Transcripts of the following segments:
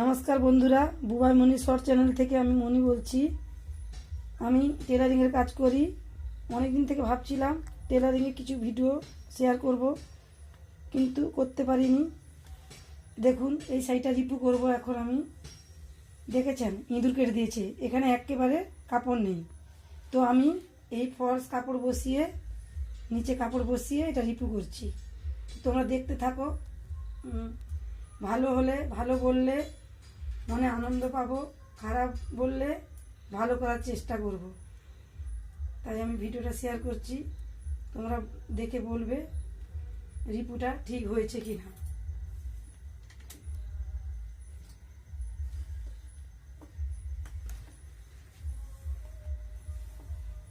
নমস্কার বন্ধুরা, বুবাই মনি short channel থেকে আমি মনি বলছি। আমি টেলারিংয়ের কাজ করি। অনেক দিন থেকে ভাবছিলাম টেলারিংয়ে কিছু ভিডিও শেয়ার করব, কিন্তু করতে পারিনি। দেখুন, এই শাড়িটা রিপু করব এখন আমি। দেখেছেন? ইঁদুর কেটে দিয়েছে। এখানে একেবারে কাপড় নেই। তো আমি এই ফলস কাপড় বসিয়ে, নিচে কাপড় বসিয়ে এটা রিপু করছি। তোমরা দেখতে থাকো। ভালো হলে, ভালো বললে মনে আনন্দ পাবো, খারাপ বললে ভালো করার চেষ্টা করব। তাই আমি ভিডিওটা শেয়ার করছি, তোমরা দেখে বলবে রিপুটা ঠিক হয়েছে কি না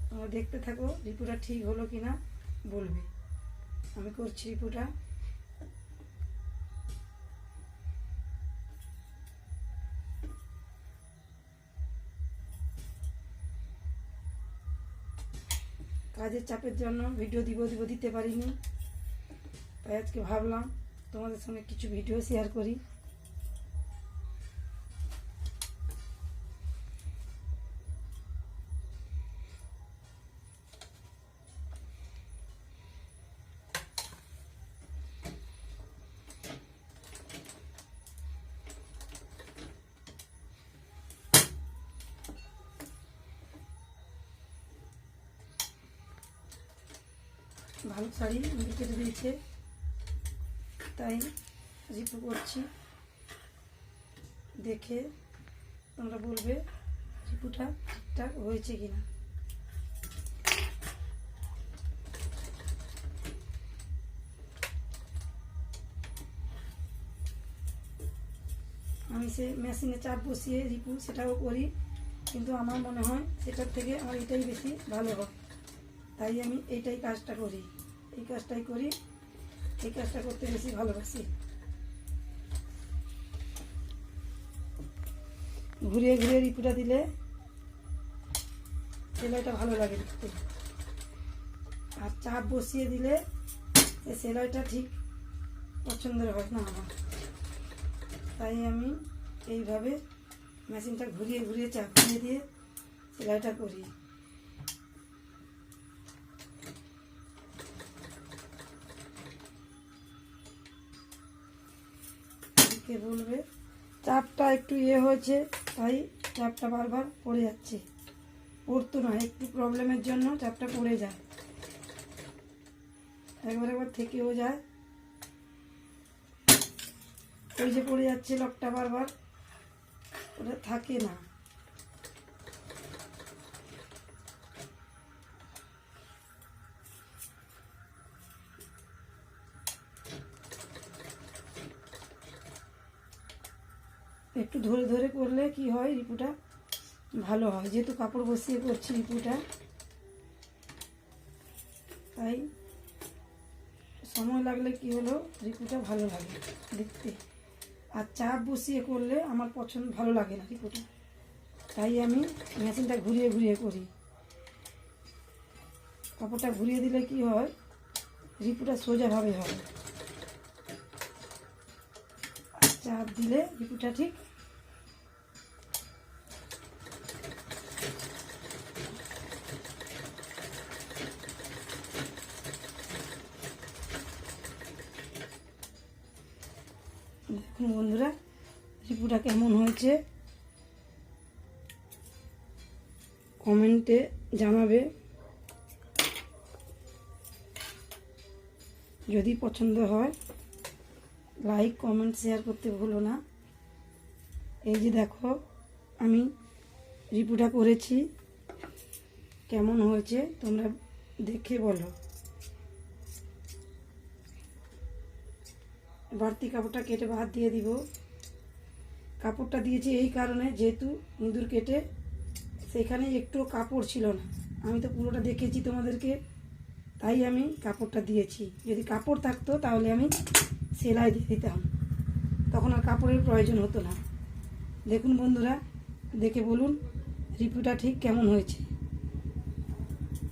তোমরা দেখতে থাকো রিপুটা ঠিক হলো কি না বলবে। আমি করছি রিপুটা। কাজের চাপের জন্য ভিডিও দিব দিব, দিতে পারিনি। তাই আজকে ভাবলাম তোমাদের সঙ্গে কিছু ভিডিও শেয়ার করি। ভালো শাড়ি আমাকে কেটে দিয়েছে। তাই রিপু করছি। দেখে তোমরা বলবে রিপুটা ঠিকঠাক হয়েছে কিনা। আমি সে মেশিনে চাপ বসিয়ে রিপু সেটাও করি, কিন্তু আমার মনে হয় সেটার থেকে আমার এটাই বেশি ভালো হয়। তাই আমি এইটাই কাজটা করি। এই কাজটাই করি। এই কাজটা করতে বেশি ভালোবাসি। ঘুরিয়ে ঘুরিয়ে রিপুটা দিলে সেলাইটা ভালো লাগে দেখতে। আর চাপ বসিয়ে দিলে সেলাইটা ঠিক পছন্দের হয় না আমার। তাই আমি এইভাবে মেশিনটা ঘুরিয়ে ঘুরিয়ে চাপ দিয়ে দিয়ে সেলাইটা করি। কে বলবে? চাপটা একটু ইয়ে হয়েছে, তাই চাপটা বারবার পড়ে যাচ্ছে। পড়তো না, একটু প্রবলেমের জন্য চাপটা পড়ে যায়। একবার একবার থেকেও যায়। ওই যে পড়ে যাচ্ছে লকটা বারবার। ওটা থাকে না। একটু ধরে ধরে করলে কি হয়, রিপুটা ভালো হয়। যেহেতু কাপড় বসিয়ে করছি রিপুটা, তাই সময় লাগলে কি হলো, রিপুটা ভালো লাগে দেখতে। আর চাপ বসিয়ে করলে আমার পছন্দ, ভালো লাগে না রিপুটা। তাই আমি মেশিনটা ঘুরিয়ে ঘুরিয়ে করি। কাপড়টা ঘুরিয়ে দিলে কি হয়, রিপুটা সোজাভাবে হয় চাপ দিলে রিপুটা ঠিক। দেখুন বন্ধুরা রিপুটা কেমন হয়েছে? কমেন্টে জানাবে। যদি পছন্দ হয় লাইক কমেন্ট শেয়ার করতে ভুলো না। এই যে দেখো, আমি রিপুটা করেছি। কেমন হয়েছে, তোমরা দেখে বলো। বাড়তি কাপড়টা কেটে বাদ দিয়ে দিব। কাপড়টা দিয়েছি এই কারণে, যেহেতু ইঁদুর কেটে, সেখানে একটু কাপড় ছিল না। আমি তো পুরোটা দেখেছি তোমাদেরকে, তাই আমি কাপড়টা দিয়েছি। যদি কাপড় থাকতো, তাহলে আমি সেলাই দিয়ে দিতাম। তখন আর কাপড়ের প্রয়োজন হতো না। দেখুন বন্ধুরা, দেখে বলুন রিপুটা ঠিক কেমন হয়েছে।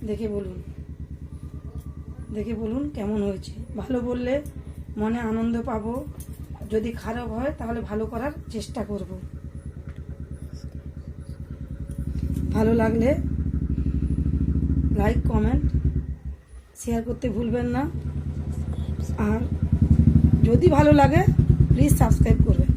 দেখে বলুন দেখে বলুন কেমন হয়েছে। ভালো বললে মনে আনন্দ পাবো। যদি খারাপ হয় তাহলে ভালো করার চেষ্টা করব। ভালো লাগলে লাইক কমেন্ট শেয়ার করতে ভুলবেন না। আর যদি ভালো লাগে প্লিজ সাবস্ক্রাইব করবেন